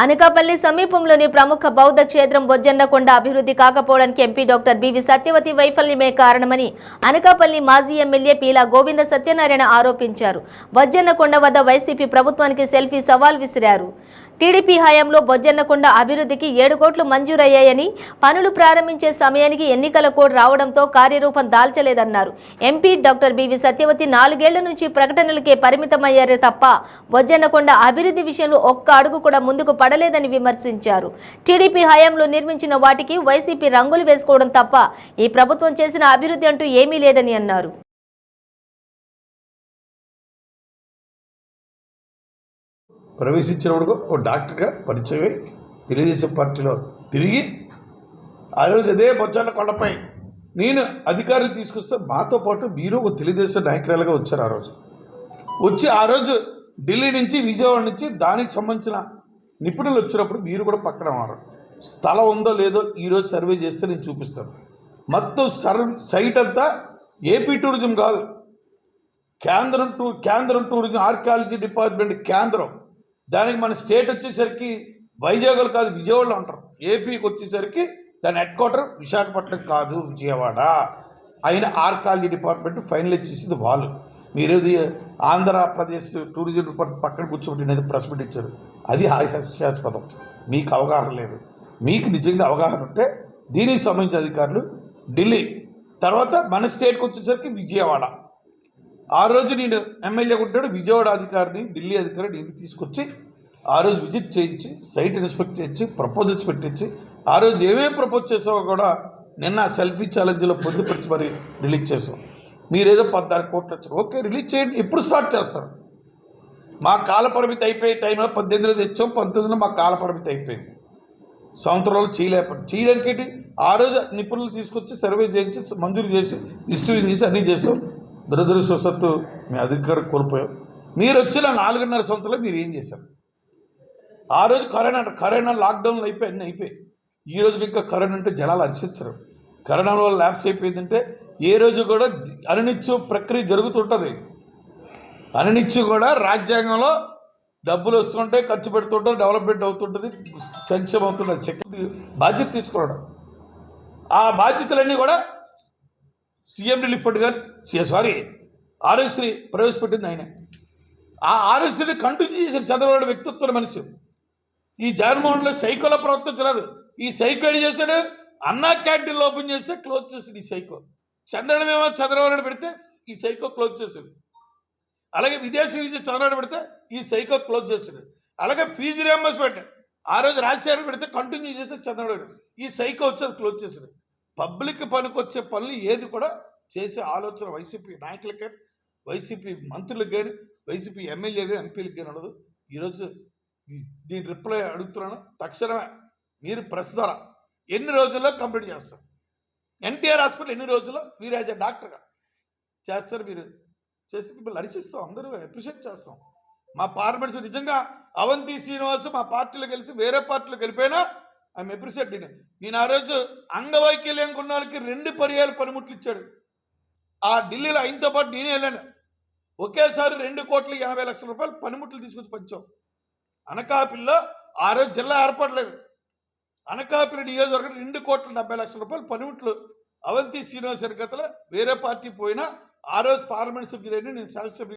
అనకాపల్లి సమీపంలోని ప్రముఖ బౌద్ధ క్షేత్రం బొజ్జన్నకొండ అభివృద్ధి కాకపోవడానికి MP doctor B V Satyavathi వైఫల్యమే కారణమని అనకాపల్లి మాజీ ఎమ్మెల్యే పీలా గోవింద సత్యనారాయణ ఆరోపించారు. బొజ్జన్నకొండ వద్ద వైసీపీ ప్రభుత్వానికి సెల్ఫీ సవాల్ విసిరారు. టీడీపీ హయాంలో బొజ్జన్నకొండ అభివృద్ధికి ఏడు కోట్లు మంజూరయ్యాయని పనులు ప్రారంభించే సమయానికి ఎన్నికల కోడ్ రావడంతో కార్యరూపం దాల్చలేదన్నారు. MP doctor B V Satyavathi నాలుగేళ్ళ నుంచి ప్రకటనలకే పరిమితమయ్యారే తప్ప బొజ్జన్నకొండ అభివృద్ధి విషయంలో ఒక్క అడుగు కూడా ముందుకు పడలేదని విమర్శించారు. టీడీపీ హయాంలో నిర్మించిన వాటికి వైసీపీ రంగులు వేసుకోవడం తప్ప ఈ ప్రభుత్వం చేసిన అభివృద్ధి అంటూ ఏమీ లేదని అన్నారు. ప్రవేశించినప్పుడు ఓ డాక్టర్గా పరిచయమై తెలుగుదేశం పార్టీలో తిరిగి ఆ రోజు అదే బొచ్చాల కొండపై నేను అధికారులు తీసుకొస్తే మాతో పాటు మీరు ఒక తెలుగుదేశం నాయకురాలుగా వచ్చారు ఆ రోజు. వచ్చి ఆ రోజు ఢిల్లీ నుంచి విజయవాడ నుంచి దానికి సంబంధించిన నిపుణులు వచ్చినప్పుడు మీరు కూడా పక్కన ఉన్నారు. స్థలం ఉందో లేదో ఈరోజు సర్వే చేస్తే నేను చూపిస్తాను. మొత్తం సర్ సైట్ అంతా ఏపీ టూరిజం కాదు. కేంద్రం టూ కేంద్రం టూరిజం ఆర్కియాలజీ డిపార్ట్మెంట్ కేంద్రం. దానికి మన స్టేట్ వచ్చేసరికి వైజాగ్లు కాదు విజయవాడలో అంటారు. ఏపీకి వచ్చేసరికి దాని హెడ్ క్వార్టర్ విశాఖపట్నం కాదు విజయవాడ. అయిన ఆర్కాలజీ డిపార్ట్మెంట్ ఫైనల్ ఇచ్చేసింది వాళ్ళు. మీరు ఆంధ్రప్రదేశ్ టూరిజం డిపార్ట్మెంట్ పక్కన కూర్చోబెట్టినది ప్రెస్ మీట్ ఇచ్చారు. అది హాస్యాస్పదం. మీకు అవగాహన లేదు. మీకు నిజంగా అవగాహన ఉంటే దీనికి సంబంధించిన అధికారులు ఢిల్లీ. తర్వాత మన స్టేట్కి వచ్చేసరికి విజయవాడ. ఆ రోజు నేను ఎమ్మెల్యే ఉంటాడు విజయవాడ అధికారిని ఢిల్లీ అధికారిని ఇంటికి తీసుకొచ్చి ఆ రోజు విజిట్ చేయించి సైట్ ఇన్స్పెక్ట్ చేయించి ప్రపోజల్స్ పెట్టించి ఆ రోజు ఏమేమి ప్రపోజ్ చేసావో కూడా నిన్న సెల్ఫీ ఛాలెంజ్లో పొందుపరిచి మరి రిలీజ్ చేసాం మీరేదో పద్నాలుగు కోట్లు వచ్చారు ఓకే రిలీజ్ చేయండి. ఎప్పుడు స్టార్ట్ చేస్తారు? మా కాల పరిమితి అయిపోయే టైంలో పద్దెనిమిదిలో తెచ్చాం పంతొమ్మిదిలో మా కాల పరిమితి అయిపోయింది. సంవత్సరాలు చేయలేకపోతే చేయడానికి ఆ రోజు నిపుణులు తీసుకొచ్చి సర్వే చేయించి మంజూరు చేసి హిస్టరీ చేసి అన్నీ చేసాం దురదృష్టవశత్తు మీ అధికారం కోల్పోయాం. మీరు వచ్చిన నాలుగున్నర సంవత్సరాలు మీరు ఏం చేశారు? ఆ రోజు కరోనా కరోనా లాక్డౌన్లు అయిపోయి అన్నీ అయిపోయాయి. ఈ రోజు ఇంకా కరోనా అంటే జనాలు అర్చించరు కరోనా వల్ల ల్యాబ్స్ అయిపోయిందంటే ఏ రోజు కూడా అనునిత్యం ప్రక్రియ జరుగుతుంటుంది. అనునిత్యం కూడా రాజ్యాంగంలో డబ్బులు వస్తుంటాయి ఖర్చు పెడుతుంటారు డెవలప్మెంట్ అవుతుంటుంది సంక్షేమం అవుతుంటుంది సెక్యూరిటీ బాధ్యత తీసుకోవడం. ఆ బాధ్యతలన్నీ కూడా సీఎం రిలీఫ్ ఫండ్ గారు సీ- సారీ ఆరోగ్యశ్రీ ప్రవేశపెట్టింది ఆయన. ఆ ఆరోగ్యశ్రీని కంటిన్యూ చేసిన చంద్రబాబు వ్యక్తిత్వం మనిషి. ఈ జగన్మోహన్లో సైకోలో ప్రవర్తించలేదు. ఈ సైకో ఏం చేశాడు? అన్నా క్యాంటీన్లో ఓపెన్ చేస్తే క్లోజ్ చేసింది ఈ సైకో చంద్రబాబు ఏమో చంద్రబాబు పెడితే ఈ సైకో క్లోజ్ చేసింది అలాగే విదేశీ నుంచి చంద్రబాబు పెడితే ఈ సైకో క్లోజ్ చేసింది అలాగే ఫీజు రియంబర్స్మెంట్ ఆ రోజు రాజశేఖర్ పెడితే కంటిన్యూ చేస్తే చంద్రబాబు ఈ సైకో వచ్చేది క్లోజ్ చేసింది పబ్లిక్ పనికొచ్చే పనులు ఏది కూడా చేసే ఆలోచన వైసీపీ నాయకులకి కానీ వైసీపీ మంత్రులకు కానీ వైసీపీ ఎమ్మెల్యే కానీ ఎంపీలకు కానీ ఉండదు. ఈరోజు దీని రిప్లై అడుగుతున్నాను. తక్షణమే మీరు ప్రెస్ ద్వారా ఎన్ని రోజుల్లో కంప్లీట్ చేస్తారు? ఎన్టీఆర్ హాస్పిటల్ ఎన్ని రోజుల్లో? మీరు యాజ్ ఎ డాక్టర్గా చేస్తారు మీరు. చేస్తే మిమ్మల్ని హర్షిస్తాం అందరూ అప్రిషియేట్ చేస్తాం. మా పార్లమెంట్స్ నిజంగా అవంతి శ్రీనివాస్ మా పార్టీలో కలిసి వేరే పార్టీలో గెలిపోయినా ఆమె అప్రిషియేట్ నేను నేను ఆ రోజు అంగవైకల్యం ఉన్న వాళ్ళకి రెండు పర్యాలు పనిముట్లు ఇచ్చాడు. ఆ ఢిల్లీలో ఆయనతో పాటు నేనే వెళ్ళాను. ఒకేసారి రెండు కోట్ల ఎనభై లక్షల రూపాయలు పనిముట్లు తీసుకొచ్చి పంచాం. అనకాపిల్లో ఆ రోజు జిల్లా ఏర్పడలేదు. అనకాపల్లి నియోజకవర్గం రెండు కోట్ల డెబ్బై లక్షల రూపాయలు పనిముట్లు. అవంతి శ్రీనివాస్ గతలో వేరే పార్టీ పోయినా ఆ రోజు పార్లమెంట్ సభ్యులని నేను శాసనసభ్యులు